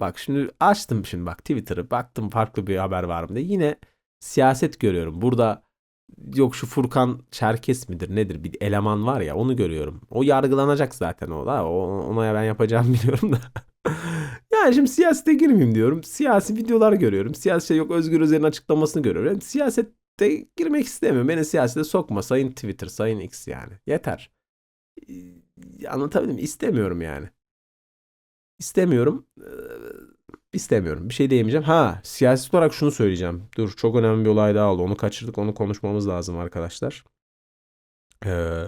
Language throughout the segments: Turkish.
Bak şimdi açtım şimdi bak Twitter'ı baktım farklı bir haber var mı diye. Yine siyaset görüyorum. Burada yok şu Furkan Çerkes midir nedir bir eleman var ya onu görüyorum. O yargılanacak zaten o da. Ona ben yapacağımı biliyorum da. yani şimdi siyasete girmeyeyim diyorum. Siyasi videolar görüyorum. Siyasi şey yok Özgür Özel'in açıklamasını görüyorum. Yani siyasette girmek istemiyorum. Beni siyasete sokma sayın Twitter sayın X yani. Yeter. Ee, Anlatabildim mi? İstemiyorum yani. İstemiyorum. Ee, istemiyorum. Bir şey diyemeyeceğim. Ha, siyasi olarak şunu söyleyeceğim. Dur, çok önemli bir olay daha oldu. Onu kaçırdık. Onu konuşmamız lazım arkadaşlar. Ee,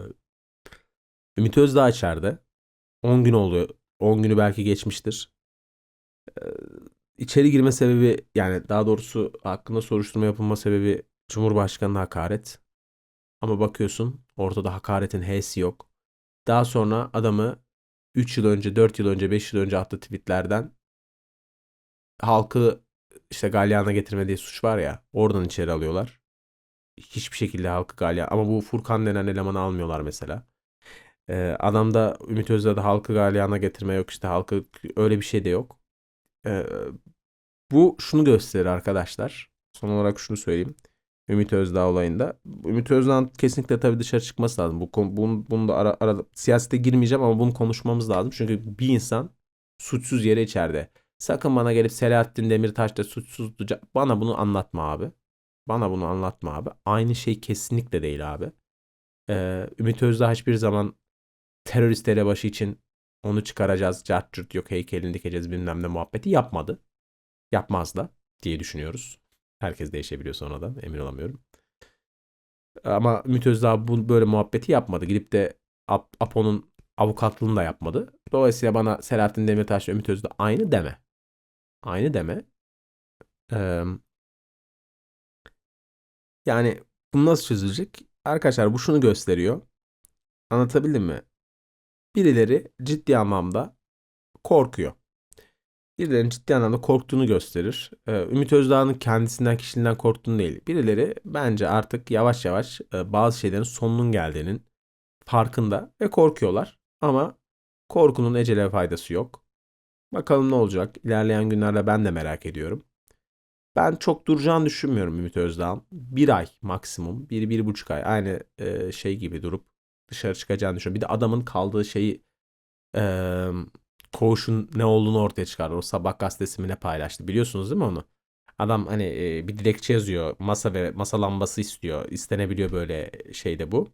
Ümit Özdağ içeride. 10 gün oldu. 10 günü belki geçmiştir. Ee, içeri girme sebebi yani daha doğrusu hakkında soruşturma yapılma sebebi Cumhurbaşkanı'na hakaret. Ama bakıyorsun ortada hakaretin H'si yok. Daha sonra adamı 3 yıl önce, 4 yıl önce, 5 yıl önce attığı tweetlerden halkı işte galyana getirmediği suç var ya oradan içeri alıyorlar. Hiçbir şekilde halkı galyan ama bu Furkan denen elemanı almıyorlar mesela. Ee, adamda Ümit Özdağ'da halkı galyana getirme yok işte halkı öyle bir şey de yok. Ee, bu şunu gösterir arkadaşlar. Son olarak şunu söyleyeyim. Ümit Özdağ olayında. Ümit Özdağ'ın kesinlikle tabii dışarı çıkması lazım. Bu bunu, bunu da ara, ara, siyasete girmeyeceğim ama bunu konuşmamız lazım. Çünkü bir insan suçsuz yere içeride. Sakın bana gelip Selahattin Demirtaş da suçsuzdu. Bana bunu anlatma abi. Bana bunu anlatma abi. Aynı şey kesinlikle değil abi. Ee, Ümit Özdağ hiçbir zaman terörist elebaşı için onu çıkaracağız. Cart yok heykelini dikeceğiz bilmem ne muhabbeti yapmadı. Yapmaz da diye düşünüyoruz. Herkes değişebiliyor sonradan emin olamıyorum. Ama Ümit Özdağ bu böyle muhabbeti yapmadı. Gidip de Ap Apo'nun avukatlığını da yapmadı. Dolayısıyla bana Selahattin Demirtaş ve Ümit Özdağ aynı deme. Aynı deme. Ee, yani bu nasıl çözülecek? Arkadaşlar bu şunu gösteriyor. Anlatabildim mi? Birileri ciddi anlamda korkuyor. Birilerinin ciddi anlamda korktuğunu gösterir. Ee, Ümit Özdağ'ın kendisinden kişiliğinden korktuğunu değil. Birileri bence artık yavaş yavaş e, bazı şeylerin sonunun geldiğinin farkında ve korkuyorlar. Ama korkunun ecele faydası yok. Bakalım ne olacak. İlerleyen günlerde ben de merak ediyorum. Ben çok duracağını düşünmüyorum Ümit Özdağ'ın. Bir ay maksimum. Bir, bir buçuk ay. Aynı e, şey gibi durup dışarı çıkacağını düşünüyorum. Bir de adamın kaldığı şeyi e, koğuşun ne olduğunu ortaya çıkardı. O sabah gazetesi mi ne paylaştı. Biliyorsunuz değil mi onu? Adam hani e, bir dilekçe yazıyor. Masa ve masa lambası istiyor. İstenebiliyor böyle şeyde bu.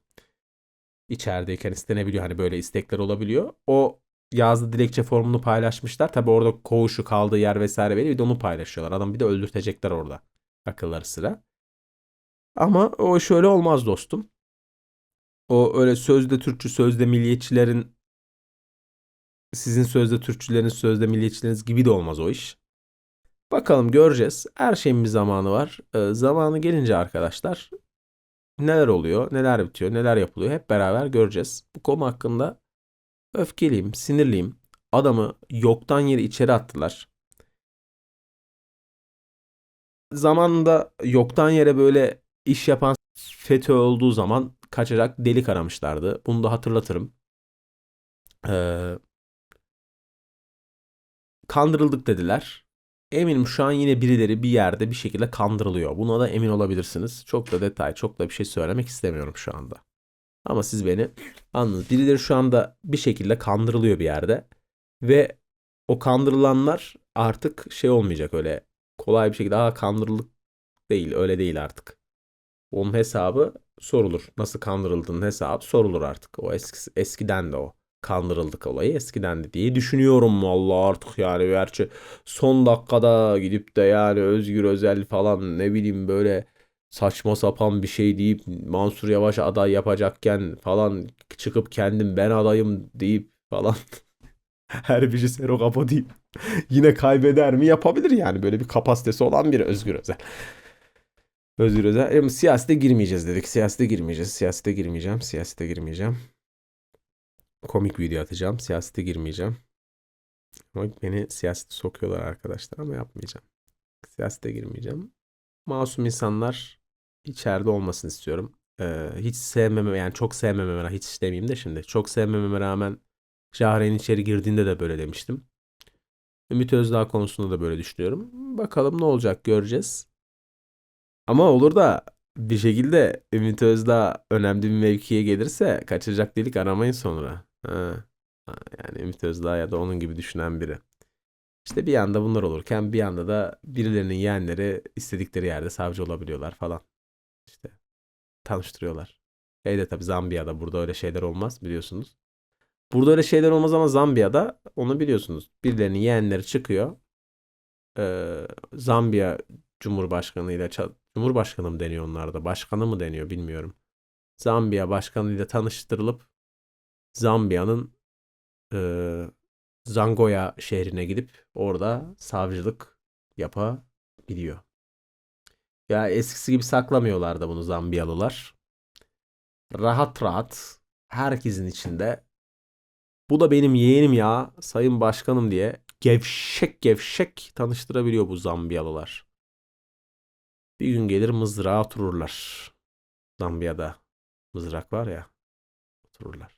İçerideyken istenebiliyor. Hani böyle istekler olabiliyor. O yazdı dilekçe formunu paylaşmışlar. Tabi orada koğuşu kaldığı yer vesaire veriyor. Bir de onu paylaşıyorlar. Adam bir de öldürtecekler orada. Akılları sıra. Ama o şöyle olmaz dostum. O öyle sözde Türkçü, sözde milliyetçilerin sizin sözde Türkçüleriniz, sözde milliyetçileriniz gibi de olmaz o iş. Bakalım göreceğiz. Her şeyin bir zamanı var. Ee, zamanı gelince arkadaşlar neler oluyor, neler bitiyor, neler yapılıyor hep beraber göreceğiz. Bu konu hakkında öfkeliyim, sinirliyim. Adamı yoktan yere içeri attılar. Zamanında yoktan yere böyle iş yapan FETÖ olduğu zaman kaçacak delik aramışlardı. Bunu da hatırlatırım. Ee, kandırıldık dediler. Eminim şu an yine birileri bir yerde bir şekilde kandırılıyor. Buna da emin olabilirsiniz. Çok da detay, çok da bir şey söylemek istemiyorum şu anda. Ama siz beni anladınız. Birileri şu anda bir şekilde kandırılıyor bir yerde. Ve o kandırılanlar artık şey olmayacak öyle kolay bir şekilde daha kandırılık değil öyle değil artık. Onun hesabı sorulur. Nasıl kandırıldığının hesabı sorulur artık. O eski, eskiden de o kandırıldık olayı eskiden de diye düşünüyorum vallahi artık yani gerçi son dakikada gidip de yani Özgür Özel falan ne bileyim böyle saçma sapan bir şey deyip Mansur Yavaş aday yapacakken falan çıkıp kendim ben adayım deyip falan her biri Sero Kapo deyip yine kaybeder mi yapabilir yani böyle bir kapasitesi olan bir Özgür Özel. Özgür Özel. Siyasete girmeyeceğiz dedik. Siyasete girmeyeceğiz. Siyasete girmeyeceğim. Siyasete girmeyeceğim komik video atacağım. Siyasete girmeyeceğim. Ama beni siyasete sokuyorlar arkadaşlar ama yapmayacağım. Siyasete girmeyeceğim. Masum insanlar içeride olmasını istiyorum. Ee, hiç sevmeme yani çok sevmememe hiç demeyeyim de şimdi. Çok sevmememe rağmen Jahre'nin içeri girdiğinde de böyle demiştim. Ümit Özdağ konusunda da böyle düşünüyorum. Bakalım ne olacak göreceğiz. Ama olur da bir şekilde Ümit Özdağ önemli bir mevkiye gelirse kaçacak delik aramayın sonra. Yani Ümit Özdağ ya da onun gibi düşünen biri. İşte bir yanda bunlar olurken bir yanda da birilerinin yeğenleri istedikleri yerde savcı olabiliyorlar falan. İşte tanıştırıyorlar. Şeyde tabii Zambiya'da burada öyle şeyler olmaz biliyorsunuz. Burada öyle şeyler olmaz ama Zambiya'da onu biliyorsunuz. Birilerinin yeğenleri çıkıyor. Ee, Zambiya Cumhurbaşkanıyla ça- Cumhurbaşkanı mı deniyor onlarda? Başkanı mı deniyor bilmiyorum. Zambiya başkanıyla tanıştırılıp Zambiya'nın e, Zangoya şehrine gidip orada savcılık yapabiliyor. Ya eskisi gibi saklamıyorlar da bunu Zambiyalılar. Rahat rahat herkesin içinde bu da benim yeğenim ya sayın başkanım diye gevşek gevşek tanıştırabiliyor bu Zambiyalılar. Bir gün gelir mızrağa otururlar. Zambiya'da mızrak var ya otururlar.